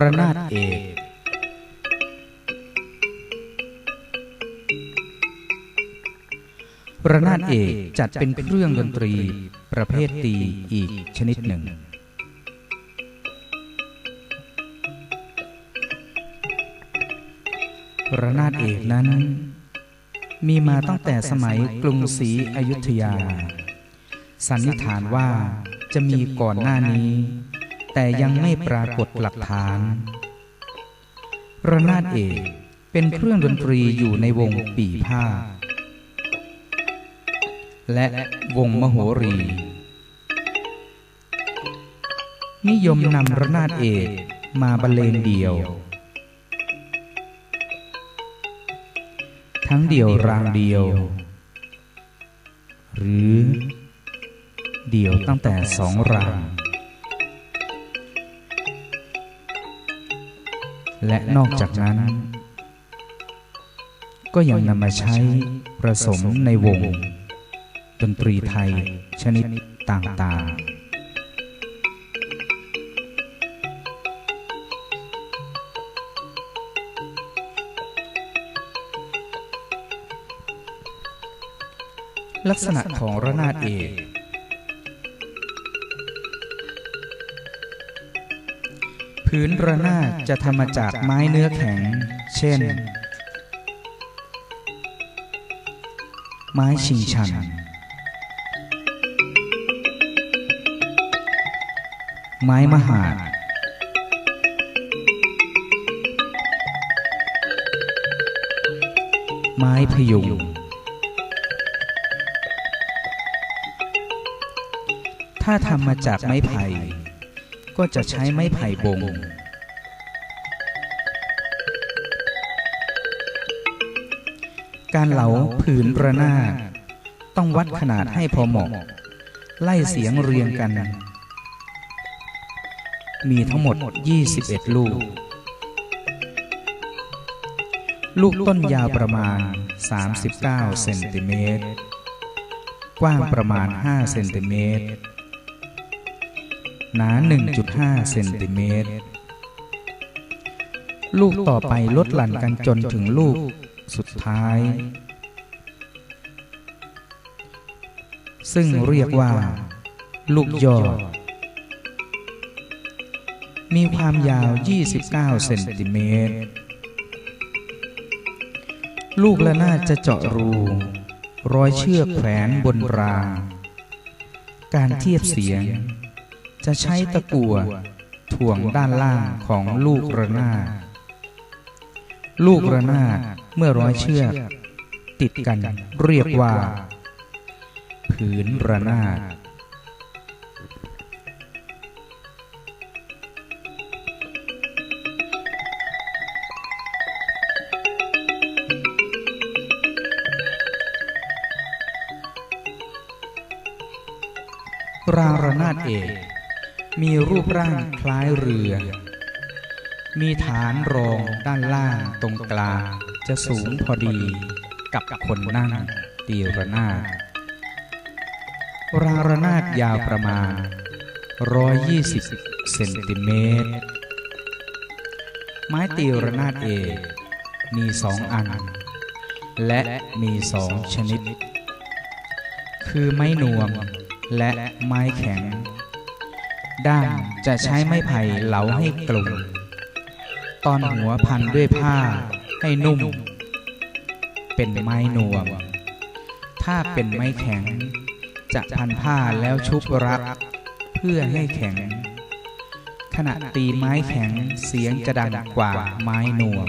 ระนาดเอกระนาดเอกจัดเป็นเครื่องดนตรี ประเภทตีอีกชนิดหนึ่ง ระนาดเอกนั้น มีมาตั้งแต่สมัยกรุงศรีอยุธยา สันนิษฐานว่าจะมีก่อนหน้านี้ แต่ยังไม่ปรากฏหลักฐาน ระนาดเอกเป็นเครื่องดนตรีอยู่ในวงปีผ้า และวงมโหรี นิยมนำระนาดเอกมาบรรเลงเดี่ยว ทั้งเดี่ยวรางเดียว หรือเดี่ยวตั้งแต่สองราง และนอกจากนั้น ก็ยังนำมาใช้ผสมในวง ดนตรีไทยชนิดต่างๆลักษณะของระนาดเอก พื้นระนาดจะทำมาจากไม้เนื้อแข็ง เช่น ไม้ชิงชัน ไม้มหาดไม้พยุง ถ้าทำมาจากไม้ไผ่ ก็จะใช้ไม้ไผ่บง การเหลาผืนระนาดต้องวัดขนาดให้พอเหมาะ ไล่เสียงเรียงกัน มีทั้งหมด 21 ลูก ลูกต้นยาวประมาณ 39 เซนติเมตร กว้างประมาณ 5 เซนติเมตร หนา 1.5 เซนติเมตร ลูกต่อไปลดหลั่นกันจนถึงลูกสุดท้าย ซึ่งเรียกว่า ลูกยอดมีความยาว 29 เซนติเมตร ลูกละนาดจะเจาะรู ร้อยเชือกแขวนบนราง การเทียบเสียง จะใช้ตะกั่วถ่วงด้านล่างของลูกระนาดลูกระนาดเมื่อร้อยเชือก ติดกันเรียกว่า ผืนระนาดรางระนาดเอก มีรูปร่างคล้ายเรือ มีฐานรองด้านล่างตรงกลางจะสูงพอดีกับคนนั่งตีระนาดรางระนาดยาวประมาณ 120 เซนติเมตร ไม้ตีระนาดเอกมีสองอัน และมีสองชนิด คือไม้นวมและไม้แข็ง ด้ามจะใช้ไม้ไผ่เหลาให้กลุ่ม ตอนหัวพันด้วยผ้าให้นุ่ม เป็นไม้นวม ถ้าเป็นไม้แข็ง จะพันผ้าแล้วชุบรัก เพื่อให้แข็ง ขณะตีไม้แข็งเสียงจะดังกว่าไม้นวม